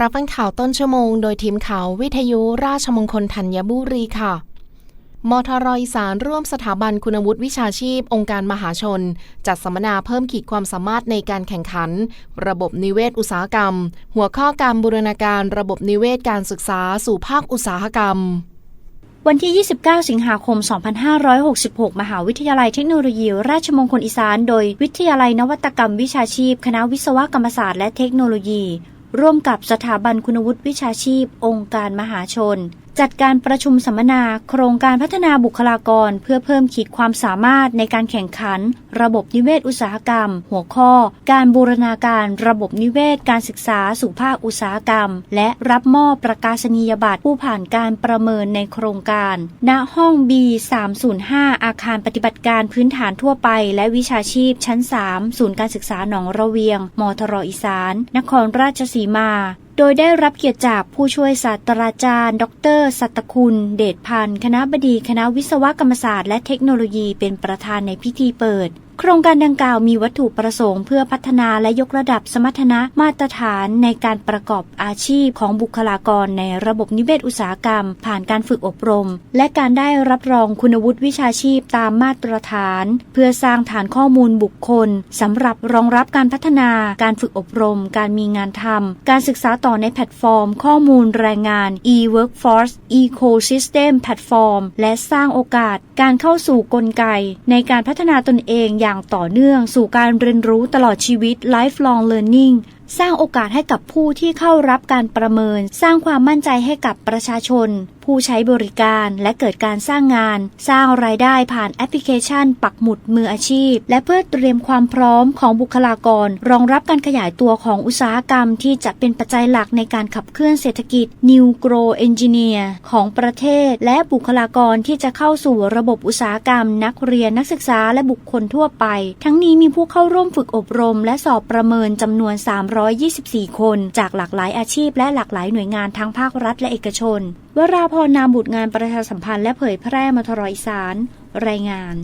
รับฟังข่าวต้นชั่วโมงโดยทีมข่าววิทยุราชมงคลธัญบุรีค่ะ มทรอีสานร่วมสถาบันคุณวุฒิวิชาชีพ องค์การมหาชน จัดสัมมนาเพิ่มขีดความสามารถในการแข่งขัน ระบบนิเวศอุตสาหกรรม หัวข้อการบูรณาการระบบนิเวศการศึกษาสู่ภาคอุตสาหกรรมวันที่ 29 สิงหาคม 2566 มหาวิทยาลัยเทคโนโลยี ราชมงคลอีสาน โดยวิทยาลัยนวัตกรรมวิชาชีพ คณะวิศวกรรมศาสตร์และเทคโนโลยี ร่วมกับสถาบันคุณวุฒิวิชาชีพ องค์การมหาชน จัดการประชุมสัมมนา โครงการพัฒนาบุคลากร เพื่อเพิ่มขีดความสามารถในการแข่งขัน ระบบนิเวศอุตสาหกรรม หัวข้อ การบูรณาการระบบนิเวศการศึกษาสู่ภาคอุตสาหกรรม และรับมอบประกาศนียบัตรผู้ผ่านการประเมินในโครงการ ณห้อง B 305อาคารปฏิบัติการพื้นฐานทั่วไป และวิชาชีพชั้น 3 ศูนย์การศึกษาหนองระเวียง มทรอีสาน นครราชสีมา โดยได้รับเกียรติจากผู้ช่วยศาสตราจารย์ ดร สัตคุณ เดชพันธ์ คณะบดีคณะวิศวกรรมศาสตร์และเทคโนโลยีเป็นประธานในพิธีเปิด โครงการดังกล่าวมีวัตถุประสงค์เพื่อพัฒนาและยกระดับสมรรถนะมาตรฐานในการประกอบอาชีพของบุคลากรในระบบนิเวศอุตสาหกรรม ผ่านการฝึกอบรม และการได้รับรองคุณวุฒิวิชาชีพตามมาตรฐาน เพื่อสร้างฐานข้อมูลบุคคลสำหรับรองรับการพัฒนา การฝึกอบรม การมีงานทำการศึกษาต่อในแพลตฟอร์ม ข้อมูลแรงงาน e-workforce ecosystem platform และสร้างโอกาส การเข้าสู่กลไก ในการพัฒนาตนเองอย่างต่อเนื่องสู่การเรียนรู้ตลอดชีวิต lifelong learning สร้างโอกาสให้กับผู้ที่เข้ารับการประเมิน สร้างความมั่นใจให้กับประชาชน ผู้ใช้บริการและเกิดการสร้างงาน สร้างรายได้ผ่านแอปพลิเคชัน ปักหมุดมืออาชีพ และเพื่อเตรียมความพร้อมของบุคลากร รองรับการขยายตัวของอุตสาหกรรม ที่จะเป็นปัจจัยหลักในการขับเคลื่อนเศรษฐกิจ New Grow Engineer ของประเทศ และบุคลากรที่จะเข้าสู่ระบบอุตสาหกรรม นักเรียนนักศึกษาและบุคคลทั่วไป ทั้งนี้มีผู้เข้าร่วมฝึกอบรม และสอบประเมินจำนวน 324 คน จากหลากหลายอาชีพและหลากหลายหน่วยงานทั้งภาครัฐและเอกชน วราพรนามบุตรงานประชาสัมพันธ์และเผยแพร่มทรอีสาน รายงาน